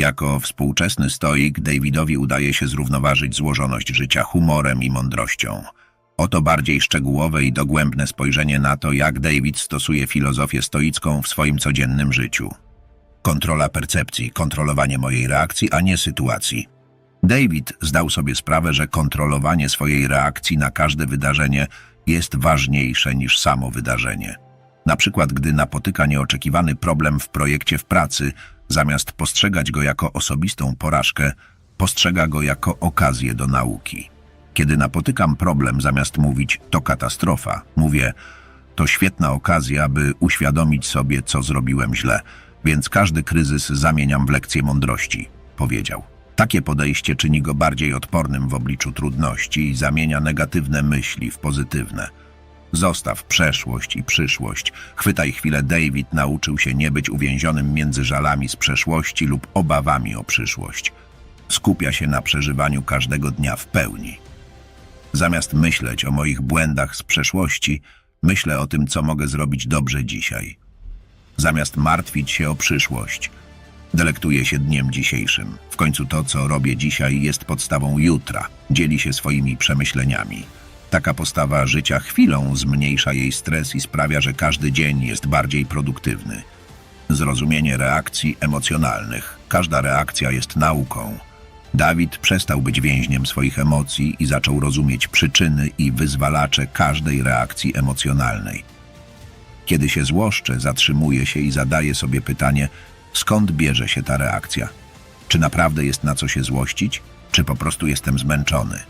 Jako współczesny stoik Davidowi udaje się zrównoważyć złożoność życia humorem i mądrością. Oto bardziej szczegółowe i dogłębne spojrzenie na to, jak David stosuje filozofię stoicką w swoim codziennym życiu. Kontrola percepcji, kontrolowanie mojej reakcji, a nie sytuacji. David zdał sobie sprawę, że kontrolowanie swojej reakcji na każde wydarzenie jest ważniejsze niż samo wydarzenie. Na przykład, gdy napotyka nieoczekiwany problem w projekcie w pracy, zamiast postrzegać go jako osobistą porażkę, postrzega go jako okazję do nauki. Kiedy napotykam problem, zamiast mówić to katastrofa, mówię to świetna okazja, by uświadomić sobie, co zrobiłem źle, więc każdy kryzys zamieniam w lekcję mądrości, powiedział. Takie podejście czyni go bardziej odpornym w obliczu trudności i zamienia negatywne myśli w pozytywne. Zostaw przeszłość i przyszłość. Chwytaj chwilę, David nauczył się nie być uwięzionym między żalami z przeszłości lub obawami o przyszłość. Skupia się na przeżywaniu każdego dnia w pełni. Zamiast myśleć o moich błędach z przeszłości, myślę o tym, co mogę zrobić dobrze dzisiaj. Zamiast martwić się o przyszłość, delektuję się dniem dzisiejszym. W końcu to, co robię dzisiaj, jest podstawą jutra. Dzieli się swoimi przemyśleniami. Taka postawa życia chwilą zmniejsza jej stres i sprawia, że każdy dzień jest bardziej produktywny. Zrozumienie reakcji emocjonalnych. Każda reakcja jest nauką. Dawid przestał być więźniem swoich emocji i zaczął rozumieć przyczyny i wyzwalacze każdej reakcji emocjonalnej. Kiedy się złoszczę, zatrzymuję się i zadaję sobie pytanie, skąd bierze się ta reakcja? Czy naprawdę jest na co się złościć, czy po prostu jestem zmęczony?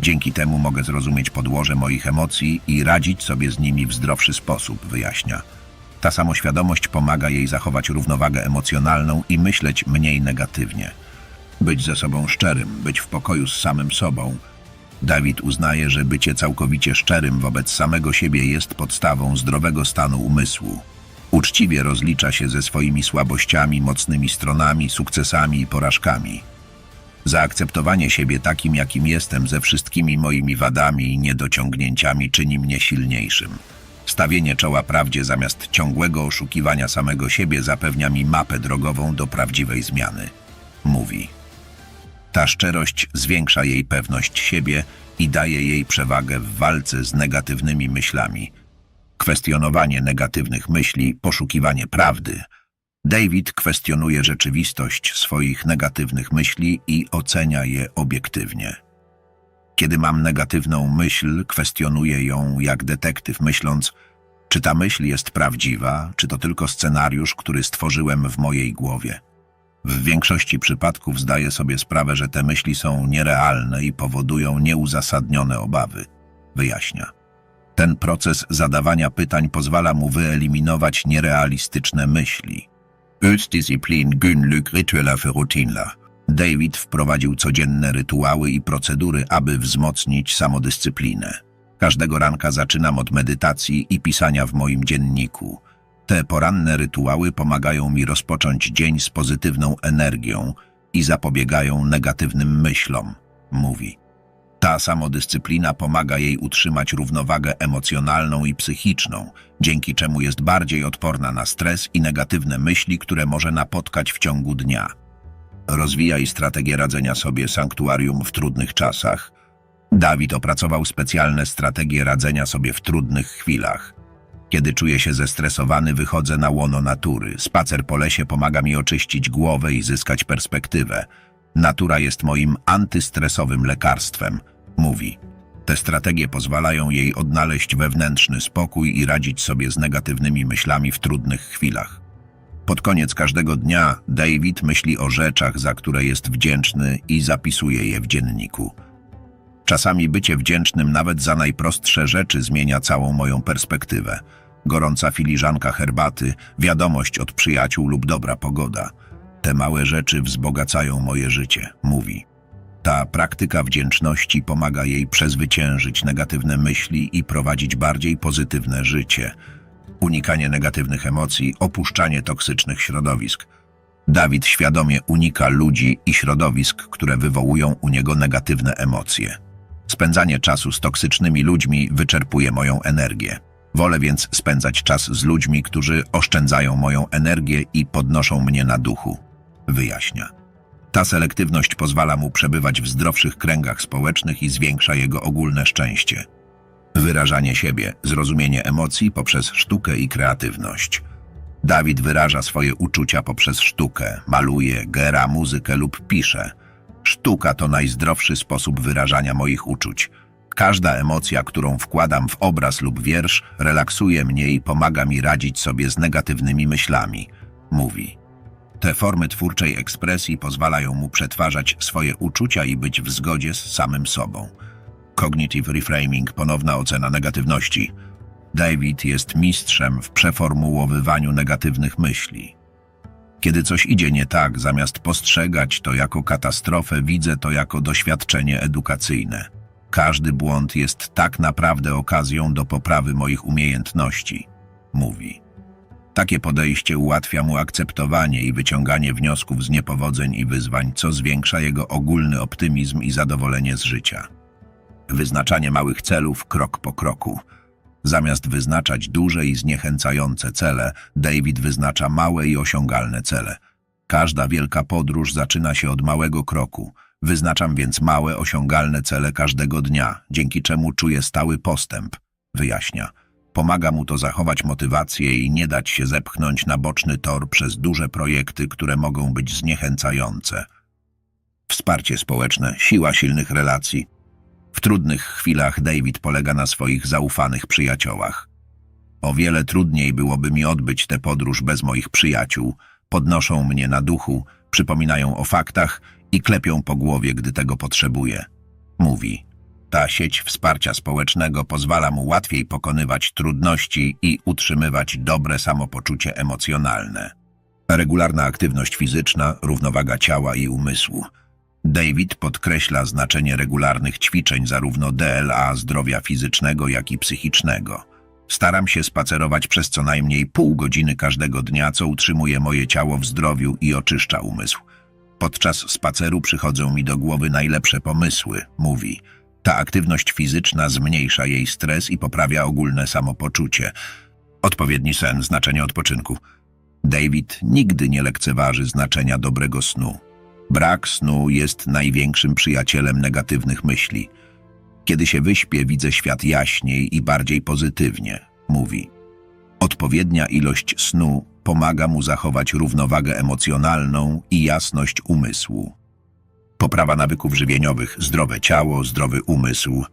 Dzięki temu mogę zrozumieć podłoże moich emocji i radzić sobie z nimi w zdrowszy sposób, wyjaśnia. Ta samoświadomość pomaga jej zachować równowagę emocjonalną i myśleć mniej negatywnie. Być ze sobą szczerym, być w pokoju z samym sobą. Dawid uznaje, że bycie całkowicie szczerym wobec samego siebie jest podstawą zdrowego stanu umysłu. Uczciwie rozlicza się ze swoimi słabościami, mocnymi stronami, sukcesami i porażkami. Zaakceptowanie siebie takim, jakim jestem, ze wszystkimi moimi wadami i niedociągnięciami czyni mnie silniejszym. Stawienie czoła prawdzie zamiast ciągłego oszukiwania samego siebie zapewnia mi mapę drogową do prawdziwej zmiany. Mówi. Ta szczerość zwiększa jej pewność siebie i daje jej przewagę w walce z negatywnymi myślami. Kwestionowanie negatywnych myśli, poszukiwanie prawdy. David kwestionuje rzeczywistość swoich negatywnych myśli i ocenia je obiektywnie. Kiedy mam negatywną myśl, kwestionuję ją jak detektyw, myśląc, czy ta myśl jest prawdziwa, czy to tylko scenariusz, który stworzyłem w mojej głowie. W większości przypadków zdaję sobie sprawę, że te myśli są nierealne i powodują nieuzasadnione obawy, wyjaśnia. Ten proces zadawania pytań pozwala mu wyeliminować nierealistyczne myśli. Özdisziplin günlük ritueller für Routinler. David wprowadził codzienne rytuały i procedury, aby wzmocnić samodyscyplinę. Każdego ranka zaczynam od medytacji i pisania w moim dzienniku. Te poranne rytuały pomagają mi rozpocząć dzień z pozytywną energią i zapobiegają negatywnym myślom, mówi. Ta samodyscyplina pomaga jej utrzymać równowagę emocjonalną i psychiczną, dzięki czemu jest bardziej odporna na stres i negatywne myśli, które może napotkać w ciągu dnia. Rozwijaj strategię radzenia sobie sanktuarium w trudnych czasach. Dawid opracował specjalne strategie radzenia sobie w trudnych chwilach. Kiedy czuję się zestresowany, wychodzę na łono natury. Spacer po lesie pomaga mi oczyścić głowę i zyskać perspektywę. Natura jest moim antystresowym lekarstwem, mówi. Te strategie pozwalają jej odnaleźć wewnętrzny spokój i radzić sobie z negatywnymi myślami w trudnych chwilach. Pod koniec każdego dnia David myśli o rzeczach, za które jest wdzięczny i zapisuje je w dzienniku. Czasami bycie wdzięcznym nawet za najprostsze rzeczy zmienia całą moją perspektywę. Gorąca filiżanka herbaty, wiadomość od przyjaciół lub dobra pogoda. Te małe rzeczy wzbogacają moje życie, mówi. Ta praktyka wdzięczności pomaga jej przezwyciężyć negatywne myśli i prowadzić bardziej pozytywne życie. Unikanie negatywnych emocji, opuszczanie toksycznych środowisk. Dawid świadomie unika ludzi i środowisk, które wywołują u niego negatywne emocje. Spędzanie czasu z toksycznymi ludźmi wyczerpuje moją energię. Wolę więc spędzać czas z ludźmi, którzy oszczędzają moją energię i podnoszą mnie na duchu, wyjaśnia. Ta selektywność pozwala mu przebywać w zdrowszych kręgach społecznych i zwiększa jego ogólne szczęście. Wyrażanie siebie, zrozumienie emocji poprzez sztukę i kreatywność. Dawid wyraża swoje uczucia poprzez sztukę, maluje, gera muzykę lub pisze. Sztuka to najzdrowszy sposób wyrażania moich uczuć. Każda emocja, którą wkładam w obraz lub wiersz, relaksuje mnie i pomaga mi radzić sobie z negatywnymi myślami, mówi. Te formy twórczej ekspresji pozwalają mu przetwarzać swoje uczucia i być w zgodzie z samym sobą. Cognitive reframing, ponowna ocena negatywności. David jest mistrzem w przeformułowywaniu negatywnych myśli. Kiedy coś idzie nie tak, zamiast postrzegać to jako katastrofę, widzę to jako doświadczenie edukacyjne. Każdy błąd jest tak naprawdę okazją do poprawy moich umiejętności, mówi. Takie podejście ułatwia mu akceptowanie i wyciąganie wniosków z niepowodzeń i wyzwań, co zwiększa jego ogólny optymizm i zadowolenie z życia. Wyznaczanie małych celów krok po kroku. Zamiast wyznaczać duże i zniechęcające cele, David wyznacza małe i osiągalne cele. Każda wielka podróż zaczyna się od małego kroku. Wyznaczam więc małe, osiągalne cele każdego dnia, dzięki czemu czuję stały postęp, wyjaśnia. Pomaga mu to zachować motywację i nie dać się zepchnąć na boczny tor przez duże projekty, które mogą być zniechęcające. Wsparcie społeczne, siła silnych relacji. W trudnych chwilach David polega na swoich zaufanych przyjaciołach. O wiele trudniej byłoby mi odbyć tę podróż bez moich przyjaciół. Podnoszą mnie na duchu, przypominają o faktach i klepią po głowie, gdy tego potrzebuję. Mówi. Ta sieć wsparcia społecznego pozwala mu łatwiej pokonywać trudności i utrzymywać dobre samopoczucie emocjonalne. Regularna aktywność fizyczna, równowaga ciała i umysłu. David podkreśla znaczenie regularnych ćwiczeń zarówno DLA zdrowia fizycznego, jak i psychicznego. Staram się spacerować przez co najmniej pół godziny każdego dnia, co utrzymuje moje ciało w zdrowiu i oczyszcza umysł. Podczas spaceru przychodzą mi do głowy najlepsze pomysły, mówi. Ta aktywność fizyczna zmniejsza jej stres i poprawia ogólne samopoczucie. Odpowiedni sen, znaczenie odpoczynku. David nigdy nie lekceważy znaczenia dobrego snu. Brak snu jest największym przyjacielem negatywnych myśli. Kiedy się wyśpię, widzę świat jaśniej i bardziej pozytywnie, mówi. Odpowiednia ilość snu pomaga mu zachować równowagę emocjonalną i jasność umysłu. Poprawa nawyków żywieniowych, zdrowe ciało, zdrowy umysł.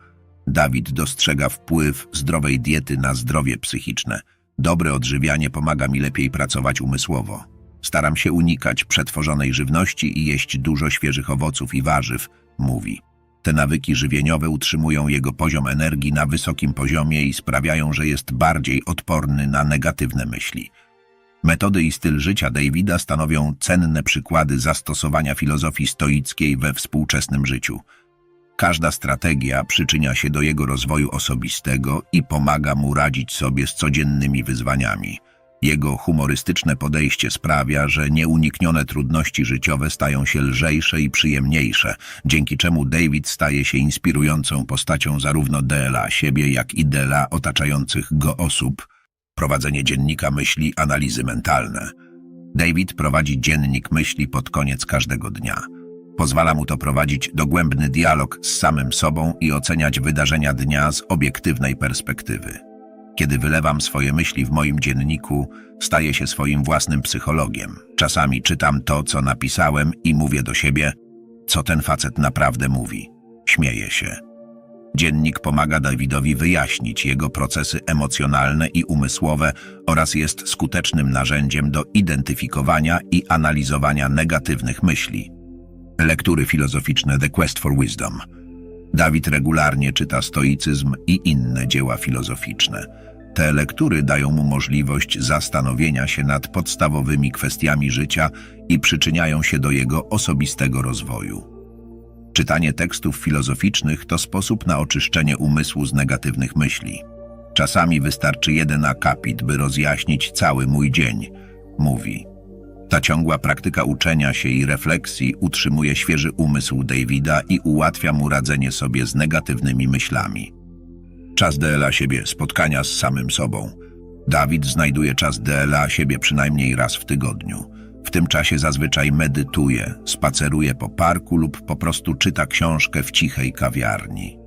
Dawid dostrzega wpływ zdrowej diety na zdrowie psychiczne. Dobre odżywianie pomaga mi lepiej pracować umysłowo. Staram się unikać przetworzonej żywności i jeść dużo świeżych owoców i warzyw, mówi. Te nawyki żywieniowe utrzymują jego poziom energii na wysokim poziomie i sprawiają, że jest bardziej odporny na negatywne myśli. Metody i styl życia Davida stanowią cenne przykłady zastosowania filozofii stoickiej we współczesnym życiu. Każda strategia przyczynia się do jego rozwoju osobistego i pomaga mu radzić sobie z codziennymi wyzwaniami. Jego humorystyczne podejście sprawia, że nieuniknione trudności życiowe stają się lżejsze i przyjemniejsze, dzięki czemu David staje się inspirującą postacią zarówno dla siebie, jak i dla otaczających go osób. Prowadzenie dziennika myśli, analizy mentalne. David prowadzi dziennik myśli pod koniec każdego dnia. Pozwala mu to prowadzić dogłębny dialog z samym sobą i oceniać wydarzenia dnia z obiektywnej perspektywy. Kiedy wylewam swoje myśli w moim dzienniku, staję się swoim własnym psychologiem. Czasami czytam to, co napisałem i mówię do siebie, co ten facet naprawdę mówi. Śmieję się. Dziennik pomaga Dawidowi wyjaśnić jego procesy emocjonalne i umysłowe oraz jest skutecznym narzędziem do identyfikowania i analizowania negatywnych myśli. Lektury filozoficzne The Quest for Wisdom. Dawid regularnie czyta stoicyzm i inne dzieła filozoficzne. Te lektury dają mu możliwość zastanowienia się nad podstawowymi kwestiami życia i przyczyniają się do jego osobistego rozwoju. Czytanie tekstów filozoficznych to sposób na oczyszczenie umysłu z negatywnych myśli. Czasami wystarczy jeden akapit, by rozjaśnić cały mój dzień, mówi. Ta ciągła praktyka uczenia się i refleksji utrzymuje świeży umysł Davida i ułatwia mu radzenie sobie z negatywnymi myślami. Czas dla siebie, spotkania z samym sobą. Dawid znajduje czas dla siebie przynajmniej raz w tygodniu. W tym czasie zazwyczaj medytuje, spaceruje po parku lub po prostu czyta książkę w cichej kawiarni.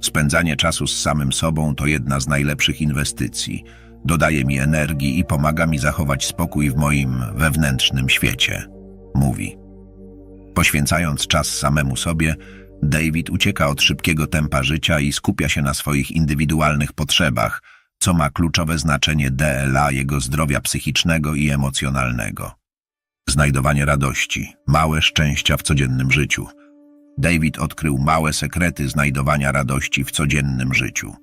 Spędzanie czasu z samym sobą to jedna z najlepszych inwestycji. Dodaje mi energii i pomaga mi zachować spokój w moim wewnętrznym świecie, mówi. Poświęcając czas samemu sobie, David ucieka od szybkiego tempa życia i skupia się na swoich indywidualnych potrzebach, co ma kluczowe znaczenie DLA jego zdrowia psychicznego i emocjonalnego. Znajdowanie radości, małe szczęścia w codziennym życiu. David odkrył małe sekrety znajdowania radości w codziennym życiu.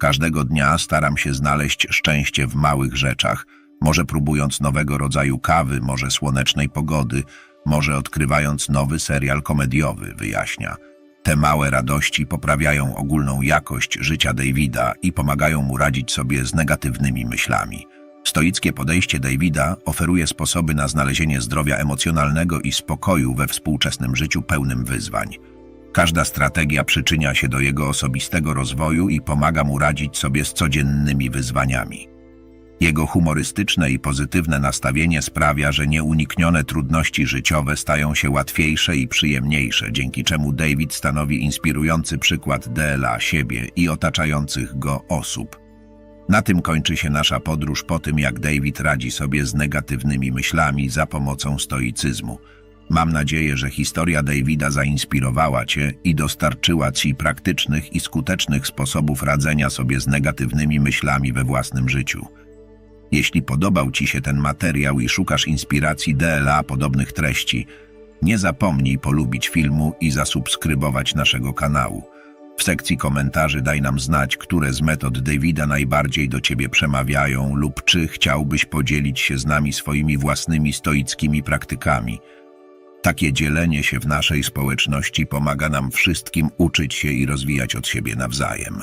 Każdego dnia staram się znaleźć szczęście w małych rzeczach, może próbując nowego rodzaju kawy, może słonecznej pogody, może odkrywając nowy serial komediowy, wyjaśnia. Te małe radości poprawiają ogólną jakość życia Davida i pomagają mu radzić sobie z negatywnymi myślami. Stoickie podejście Davida oferuje sposoby na znalezienie zdrowia emocjonalnego i spokoju we współczesnym życiu pełnym wyzwań. Każda strategia przyczynia się do jego osobistego rozwoju i pomaga mu radzić sobie z codziennymi wyzwaniami. Jego humorystyczne i pozytywne nastawienie sprawia, że nieuniknione trudności życiowe stają się łatwiejsze i przyjemniejsze, dzięki czemu David stanowi inspirujący przykład dla siebie i otaczających go osób. Na tym kończy się nasza podróż po tym, jak David radzi sobie z negatywnymi myślami za pomocą stoicyzmu. Mam nadzieję, że historia Davida zainspirowała Cię i dostarczyła Ci praktycznych i skutecznych sposobów radzenia sobie z negatywnymi myślami we własnym życiu. Jeśli podobał Ci się ten materiał i szukasz inspiracji DLA podobnych treści, nie zapomnij polubić filmu i zasubskrybować naszego kanału. W sekcji komentarzy daj nam znać, które z metod Davida najbardziej do Ciebie przemawiają lub czy chciałbyś podzielić się z nami swoimi własnymi stoickimi praktykami. Takie dzielenie się w naszej społeczności pomaga nam wszystkim uczyć się i rozwijać od siebie nawzajem.